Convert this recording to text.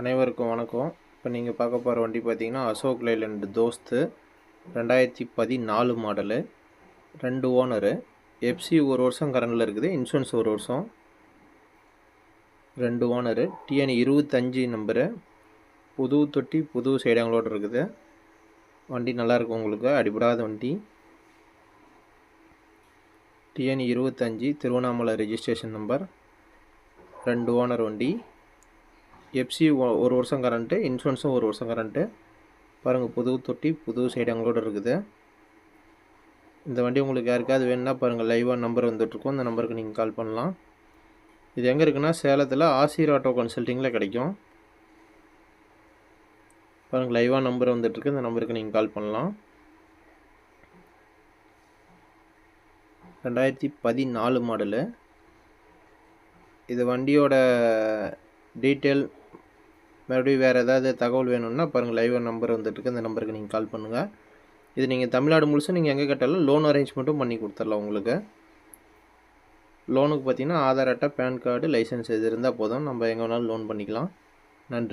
அனைவருக்கும் வணக்கம். இப்போ நீங்கள் பார்க்க போகிற வண்டி பார்த்தீங்கன்னா அசோக் லைலண்ட் தோஸ்து. ரெண்டாயிரத்தி பதினாலு மாடலு. ரெண்டு ஓனரு. எஃப்சி ஒரு வருஷம் கரண்டில் இருக்குது. இன்சூரன்ஸ் ஒரு வருஷம். ரெண்டு ஓனரு. டிஎன் இருபத்தஞ்சி நம்பரு புது தொட்டி புது சைடாங்களோடு இருக்குது. வண்டி நல்லாயிருக்கும் உங்களுக்கு. அடிபடாத வண்டி. டிஎன் இருபத்தஞ்சி திருவண்ணாமலை ரெஜிஸ்ட்ரேஷன் நம்பர் ரெண்டு ஓனர் வண்டி. எஃப்சி ஒரு வருஷம் கரண்ட்டு இன்சூரன்ஸும் ஒரு வருஷம் கரண்ட்டு பாருங்கள் புது தொட்டி புது சைடு எங்களோட இருக்குது. இந்த வண்டி உங்களுக்கு யாருக்காவது வேணும்னா பாருங்கள் லைவாக நம்பர் வந்துட்டுருக்கோம். அந்த நம்பருக்கு நீங்கள் கால் பண்ணலாம். இது எங்கே இருக்குன்னா சேலத்தில் ஆசிர் ஆட்டோ கன்சல்ட்டிங்கில் கிடைக்கும். பாருங்கள் லைவாக நம்பர் வந்துட்டுருக்கு. இந்த நம்பருக்கு நீங்கள் கால் பண்ணலாம். ரெண்டாயிரத்தி பதினாலு மாடலு இது வண்டியோட டீட்டெயில் மறுபடியும் வேறு ஏதாவது தகவல் வேணும்னா பாருங்கள் லைவ் நம்பர் வந்துட்டுருக்கு அந்த நம்பருக்கு நீங்கள் கால் பண்ணுங்கள் இது நீங்கள் தமிழ்நாடு முழுசும் நீங்கள் எங்கே கேட்டாலும் லோன் அரேஞ்ச்மெண்ட்டும் பண்ணி கொடுத்துடலாம் உங்களுக்கு. லோனுக்கு பார்த்தீங்கன்னா ஆதார் அட்டை பேன் கார்டு லைசன்ஸ் எது இருந்தால் போதும் நம்ம எங்கே வேணாலும் லோன் பண்ணிக்கலாம். நன்றி.